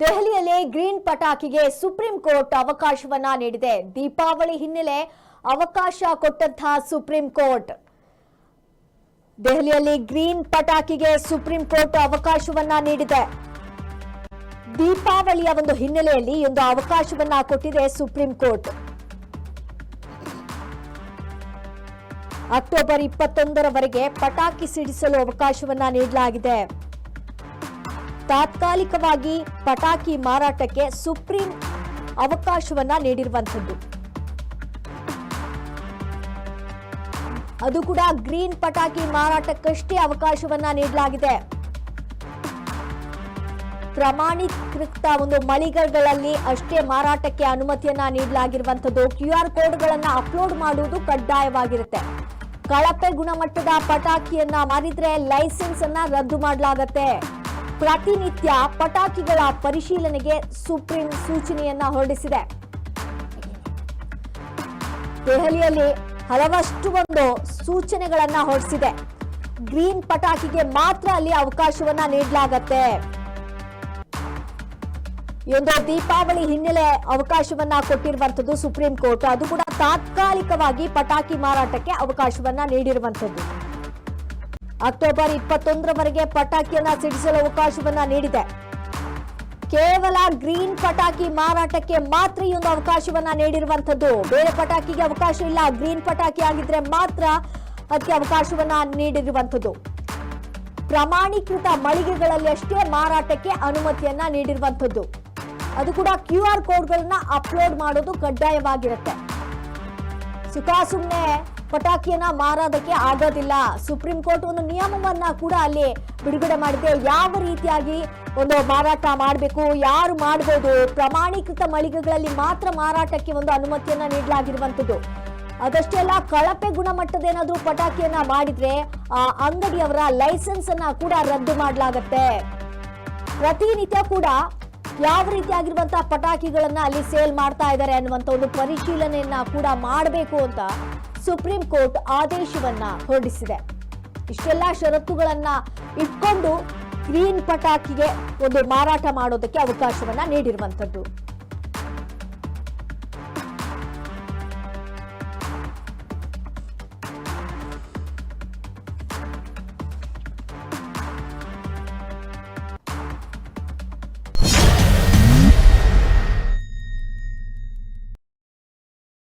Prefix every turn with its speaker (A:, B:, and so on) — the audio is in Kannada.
A: ದೆಹಲಿಯಲ್ಲಿ ಗ್ರೀನ್ ಪಟಾಕಿಗೆ ಸುಪ್ರೀಂ ಕೋರ್ಟ್ ಅವಕಾಶವನ್ನ ನೀಡಿದೆ. ದೀಪಾವಳಿ ಹಿನ್ನೆಲೆ ಅವಕಾಶ ಕೊಟ್ಟಂತಹ ಸುಪ್ರೀಂ ಕೋರ್ಟ್. ದೆಹಲಿಯಲ್ಲಿ ಗ್ರೀನ್ ಪಟಾಕಿಗೆ ಸುಪ್ರೀಂ ಕೋರ್ಟ್ ಅವಕಾಶವನ್ನ ನೀಡಿದೆ. ದೀಪಾವಳಿಯ ಒಂದು ಹಿನ್ನೆಲೆಯಲ್ಲಿ ಒಂದು ಅವಕಾಶವನ್ನ ಕೊಟ್ಟಿದೆ ಸುಪ್ರೀಂ ಕೋರ್ಟ್. ಅಕ್ಟೋಬರ್ ಇಪ್ಪತ್ತೊಂದರವರೆಗೆ ಪಟಾಕಿ ಸಿಡಿಸಲು ಅವಕಾಶವನ್ನ ನೀಡಲಾಗಿದೆ. ತಾತ್ಕಾಲಿಕವಾಗಿ ಪಟಾಕಿ ಮಾರಾಟಕ್ಕೆ ಸುಪ್ರೀಂ ಅವಕಾಶವನ್ನ ನೀಡಿರುವಂಥದ್ದು. ಅದು ಕೂಡ ಗ್ರೀನ್ ಪಟಾಕಿ ಮಾರಾಟಕ್ಕಷ್ಟೇ ಅವಕಾಶವನ್ನ ನೀಡಲಾಗಿದೆ. ಪ್ರಮಾಣೀಕೃತ ಒಂದು ಮಳಿಗೆಗಳಲ್ಲಿ ಅಷ್ಟೇ ಮಾರಾಟಕ್ಕೆ ಅನುಮತಿಯನ್ನ ನೀಡಲಾಗಿರುವಂಥದ್ದು. ಕ್ಯೂ ಆರ್ ಕೋಡ್ಗಳನ್ನ ಅಪ್ಲೋಡ್ ಮಾಡುವುದು ಕಡ್ಡಾಯವಾಗಿರುತ್ತೆ. ಕಳಪೆ ಗುಣಮಟ್ಟದ ಪಟಾಕಿಯನ್ನ ಮಾರಿದ್ರೆ ಲೈಸೆನ್ಸ್ ಅನ್ನ ರದ್ದು ಮಾಡಲಾಗತ್ತೆ. ಪ್ರತಿನಿತ್ಯ ಪಟಾಕಿಗಳ ಪರಿಶೀಲನೆಗೆ ಸುಪ್ರೀಂ ಸೂಚನೆಯನ್ನ ಹೊರಡಿಸಿದೆ. ದೆಹಲಿಯಲ್ಲಿ ಹಲವಷ್ಟು ಒಂದು ಸೂಚನೆಗಳನ್ನ ಹೊರಡಿಸಿದೆ. ಗ್ರೀನ್ ಪಟಾಕಿಗೆ ಮಾತ್ರ ಅಲ್ಲಿ ಅವಕಾಶವನ್ನ ನೀಡಲಾಗತ್ತೆ. ಒಂದು ದೀಪಾವಳಿ ಹಿನ್ನೆಲೆ ಅವಕಾಶವನ್ನ ಕೊಟ್ಟಿರುವಂತದ್ದು ಸುಪ್ರೀಂ ಕೋರ್ಟ್. ಅದು ಕೂಡ ತಾತ್ಕಾಲಿಕವಾಗಿ ಪಟಾಕಿ ಮಾರಾಟಕ್ಕೆ ಅವಕಾಶವನ್ನ ನೀಡಿರುವಂತದ್ದು ಅಕ್ಟೋಬರ್ ಇಪ್ಪತ್ತೊಂದರವರೆಗೆ ಪಟಾಕಿಯನ್ನ ಸಿಡಿಸಲು ಅವಕಾಶವನ್ನ ನೀಡಿದೆ. ಕೇವಲ ಗ್ರೀನ್ ಪಟಾಕಿ ಮಾರಾಟಕ್ಕೆ ಮಾತ್ರ ಈ ಒಂದು ಅವಕಾಶವನ್ನ ನೀಡಿರುವಂತದ್ದು ಬೇರೆ ಪಟಾಕಿಗೆ ಅವಕಾಶ ಇಲ್ಲ. ಗ್ರೀನ್ ಪಟಾಕಿ ಆಗಿದ್ರೆ ಮಾತ್ರ ಅದಕ್ಕೆ ಅವಕಾಶವನ್ನ ನೀಡಿರುವಂತದ್ದು ಪ್ರಮಾಣೀಕೃತ ಮಳಿಗೆಗಳಲ್ಲಿ ಅಷ್ಟೇ ಮಾರಾಟಕ್ಕೆ ಅನುಮತಿಯನ್ನ ನೀಡಿರುವಂತದ್ದು ಅದು ಕೂಡ ಕ್ಯೂ ಆರ್ ಕೋಡ್ಗಳನ್ನ ಅಪ್ಲೋಡ್ ಮಾಡೋದು ಕಡ್ಡಾಯವಾಗಿರುತ್ತೆ. ಸುಖ ಸುಮ್ಮನೆ ಪಟಾಕಿಯನ್ನ ಮಾರೋದಕ್ಕೆ ಆಗೋದಿಲ್ಲ. ಸುಪ್ರೀಂ ಕೋರ್ಟ್ ಒಂದು ನಿಯಮವನ್ನ ಕೂಡ ಅಲ್ಲಿ ಬಿಡುಗಡೆ ಮಾಡಿದೆ. ಯಾವ ರೀತಿಯಾಗಿ ಒಂದು ಮಾರಾಟ ಮಾಡಬೇಕು, ಯಾರು ಮಾಡಬಹುದು ಪ್ರಮಾಣೀಕೃತ ಮಳಿಗೆಗಳಲ್ಲಿ ಮಾತ್ರ ಮಾರಾಟಕ್ಕೆ ಒಂದು ಅನುಮತಿಯನ್ನ ನೀಡಲಾಗಿರುವಂತದ್ದು ಅದಷ್ಟೇ ಅಲ್ಲ ಕಳಪೆ ಗುಣಮಟ್ಟದೇನಾದ್ರೂ ಪಟಾಕಿಯನ್ನ ಮಾಡಿದ್ರೆ, ಆ, ಅಂಗಡಿಯವರ ಲೈಸೆನ್ಸ್ ಅನ್ನ ಕೂಡ ರದ್ದು ಮಾಡಲಾಗತ್ತೆ. ಪ್ರತಿನಿತ್ಯ ಕೂಡ ಯಾವ ರೀತಿಯಾಗಿರುವಂತಹ ಪಟಾಕಿಗಳನ್ನ ಅಲ್ಲಿ ಸೇಲ್ ಮಾಡ್ತಾ ಇದ್ದಾರೆ ಅನ್ನುವಂತ ಒಂದು ಪರಿಶೀಲನೆಯನ್ನ ಕೂಡ ಮಾಡಬೇಕು ಅಂತ ಸುಪ್ರೀಂ ಕೋರ್ಟ್ ಆದೇಶವನ್ನ ಹೊರಡಿಸಿದೆ. ಇಷ್ಟೆಲ್ಲ ಷರತ್ತುಗಳನ್ನ ಇಟ್ಕೊಂಡು ಗ್ರೀನ್ ಪಟಾಕಿಗೆ ಒಂದು ಮಾರಾಟ ಮಾಡೋದಕ್ಕೆ ಅವಕಾಶವನ್ನ ನೀಡಿರುವಂತದ್ದು